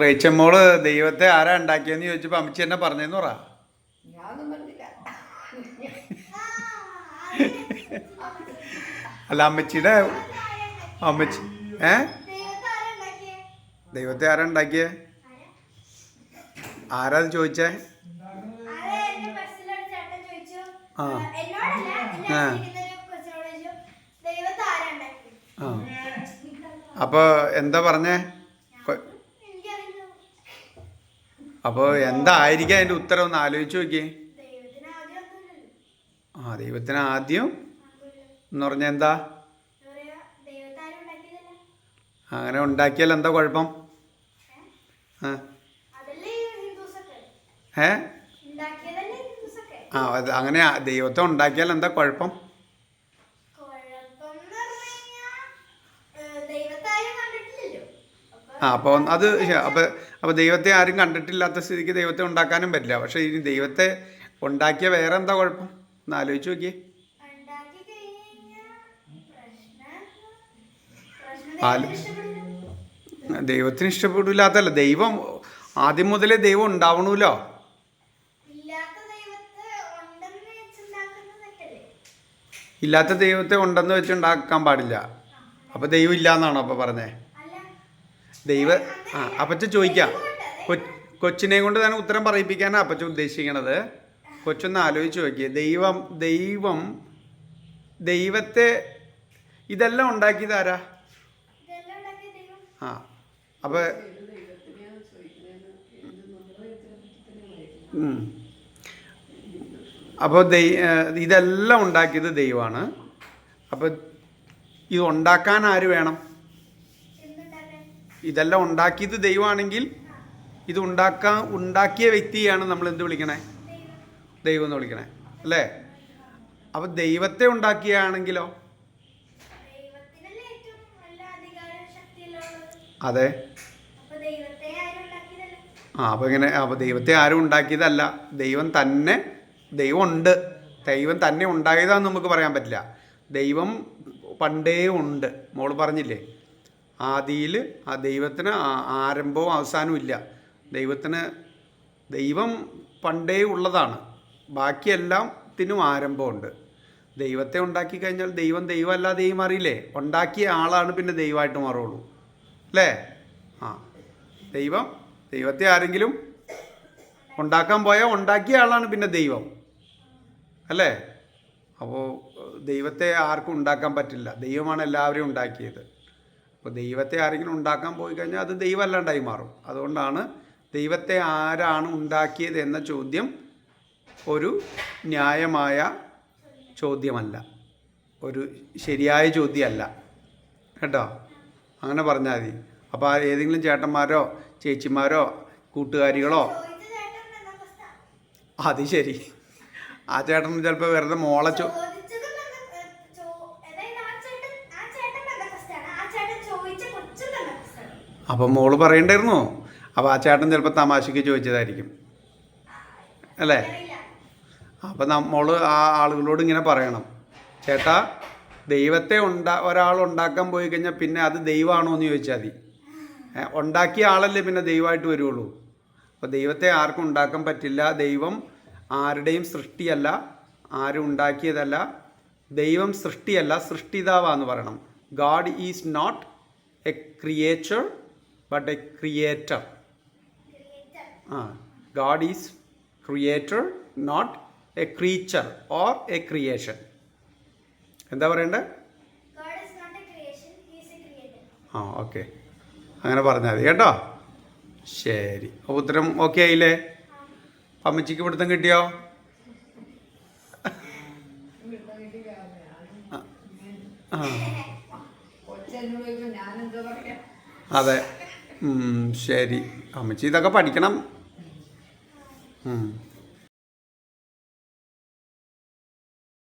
റേച്ചമ്മോൾ ദൈവത്തെ ആരാ ഉണ്ടാക്കിയെന്ന് ചോദിച്ചപ്പോൾ അമ്മച്ചി എന്നെ പറഞ്ഞെന്ന് പറ. അല്ല അമ്മച്ചിയുടെ അമ്മച്ചി ഏ? ദൈവത്തെ ആരാ ഉണ്ടാക്കിയേ? ആരാ ചോദിച്ചേ. ആ. ആ. അപ്പോൾ എന്താ പറഞ്ഞേ? അപ്പോൾ എന്തായിരിക്കും അതിന്റെ ഉത്തരം ഒന്ന് ആലോചിച്ച് നോക്കിയേ. ആ ദൈവത്തിന് ആദ്യം എന്ന് പറഞ്ഞാൽ എന്താ? അങ്ങനെ ഉണ്ടാക്കിയാൽ എന്താ കുഴപ്പം? ഏ? ആ അങ്ങനെ ദൈവത്തെ ഉണ്ടാക്കിയാൽ എന്താ കുഴപ്പം? ആ അപ്പോൾ അത് അപ്പോൾ അപ്പോൾ ദൈവത്തെ ആരും കണ്ടിട്ടില്ലാത്ത സ്ഥിതിക്ക് ദൈവത്തെ ഉണ്ടാക്കാനും പറ്റില്ല. പക്ഷേ ഇനി ദൈവത്തെ ഉണ്ടാക്കിയ വേറെ എന്താ കുഴപ്പം? ഒന്ന് ആലോചിച്ച് നോക്കിയേ. ദൈവത്തിന് ഇഷ്ടപ്പെടില്ലാത്തല്ല ദൈവം ആദ്യം മുതലേ ദൈവം ഉണ്ടാവണമല്ലോ ഇല്ലാത്ത ദൈവത്തെ ഉണ്ടെന്ന് വെച്ച് ഉണ്ടാക്കാൻ പാടില്ല. അപ്പോൾ ദൈവം ഇല്ലാന്നാണോ അപ്പോൾ പറഞ്ഞേ? ദൈവ ആ അപ്പച്ച ചോദിക്കാം. കൊച്ചിനെ കൊണ്ട് തന്നെ ഉത്തരം പറയിപ്പിക്കാനാണ് അപ്പച്ച ഉദ്ദേശിക്കണത്. കൊച്ചൊന്ന് ആലോചിച്ച് നോക്കിയേ. ദൈവം ദൈവം ദൈവത്തെ ഇതെല്ലാം ഉണ്ടാക്കിയത് ആരാ? ആ അപ്പോൾ. അപ്പോൾ ദൈ ഇതെല്ലാം ഉണ്ടാക്കിയത് ദൈവമാണ്. അപ്പോൾ ഇത് ഉണ്ടാക്കാൻ ആര് വേണം? ഇതെല്ലാം ഉണ്ടാക്കിയത് ദൈവമാണെങ്കിൽ ഇത് ഉണ്ടാക്കാൻ ഉണ്ടാക്കിയ വ്യക്തിയാണ് നമ്മൾ എന്ത് വിളിക്കണേ? ദൈവം എന്ന് വിളിക്കണേ. അല്ലേ? അപ്പോൾ ദൈവത്തെ ഉണ്ടാക്കിയാണെങ്കിലോ? അതെ. ആ അപ്പോൾ ഇങ്ങനെ അപ്പോൾ ദൈവത്തെ ആരും ഉണ്ടാക്കിയതല്ല. ദൈവം തന്നെ ദൈവമുണ്ട് ദൈവം തന്നെ ഉണ്ടായതാന്ന് നമുക്ക് പറയാൻ പറ്റില്ല. ദൈവം പണ്ടേ ഉണ്ട്. മോൾ പറഞ്ഞില്ലേ? ആദിയിൽ ആ ദൈവത്തിന് ആരംഭവും അവസാനവും ഇല്ല. ദൈവത്തിന് ദൈവം പണ്ടേ ഉള്ളതാണ്. ബാക്കിയെല്ലാത്തിനും ആരംഭമുണ്ട്. ദൈവത്തെ ഉണ്ടാക്കി കഴിഞ്ഞാൽ ദൈവം ദൈവമല്ലാതെയും അറിയില്ലേ? ഉണ്ടാക്കിയ ആളാണ് പിന്നെ ദൈവമായിട്ട് മാറുള്ളൂ അല്ലേ? ആ. ദൈവം ദൈവത്തെ ആരെങ്കിലും ഉണ്ടാക്കാൻ പോയാൽ ഉണ്ടാക്കിയ ആളാണ് പിന്നെ ദൈവം. അല്ലേ? അപ്പോൾ ദൈവത്തെ ആർക്കും ഉണ്ടാക്കാൻ പറ്റില്ല. ദൈവമാണ് എല്ലാവരെയും ഉണ്ടാക്കിയത്. അപ്പോൾ ദൈവത്തെ ആരെങ്കിലും ഉണ്ടാക്കാൻ പോയി കഴിഞ്ഞാൽ അത് ദൈവമല്ലാണ്ടായി മാറും. അതുകൊണ്ടാണ് ദൈവത്തെ ആരാണ് ഉണ്ടാക്കിയത് എന്ന ചോദ്യം ഒരു ന്യായമായ ചോദ്യമല്ല. ഒരു ശരിയായ ചോദ്യമല്ല. കേട്ടോ? അങ്ങനെ പറഞ്ഞാൽ മതി. അപ്പോൾ ആ ഏതെങ്കിലും ചേട്ടന്മാരോ ചേച്ചിമാരോ കൂട്ടുകാരികളോ? അത് ശരി. ആ ചേട്ടൻ ചിലപ്പോൾ വെറുതെ മോളെ ചോ ചോദിച്ചതും എന്താ- ഏ, ചോ- അതായത് ആ ചേട്ടൻ ആ ചേട്ടൻ ബന്ധക്കസ്റ്റാണ് ആ ചേട്ടൻ ചോദിച്ച കൊച്ചും ബന്ധക്കസ്റ്റാണ് അപ്പം മോൾ പറയണ്ടായിരുന്നോ. അപ്പോൾ ആ ചേട്ടൻ ചിലപ്പോൾ തമാശയ്ക്ക് ചോദിച്ചതായിരിക്കും. അല്ലേ? അപ്പോൾ അപ്പം നമ്മൾ ആ ആളുകളോട് ഇങ്ങനെ പറയണം. ചേട്ടാ ദൈവത്തെ ഉണ്ടാ ഒരാൾ ഉണ്ടാക്കാൻ പോയി കഴിഞ്ഞാൽ പിന്നെ അത് ദൈവമാണോ എന്ന് ചോദിച്ചാൽ മതി. ഉണ്ടാക്കിയ ആളല്ലേ പിന്നെ ദൈവമായിട്ട് വരുള്ളൂ. അപ്പോൾ ദൈവത്തെ ആർക്കും ഉണ്ടാക്കാൻ പറ്റില്ല. ദൈവം ആരുടെയും സൃഷ്ടിയല്ല. ആരും ഉണ്ടാക്കിയതല്ല. ദൈവം സൃഷ്ടിയല്ല സൃഷ്ടിതാവാന്ന് പറയണം. God is not a creature but a creator ആ God is creator not a creature or a creation എന്താ പറയണ്ടേ? God is not a creation, he is a creator. ആ ഓക്കെ അങ്ങനെ പറഞ്ഞാൽ മതി കേട്ടോ. ശരി. അപ്പോൾ ഉത്തരം ഓക്കെ ആയില്ലേ? അമ്മച്ചിക്ക് പിടുത്തം കിട്ടിയോ? അതെ. ശരി അമ്മച്ചി ഇതൊക്കെ പഠിക്കണം.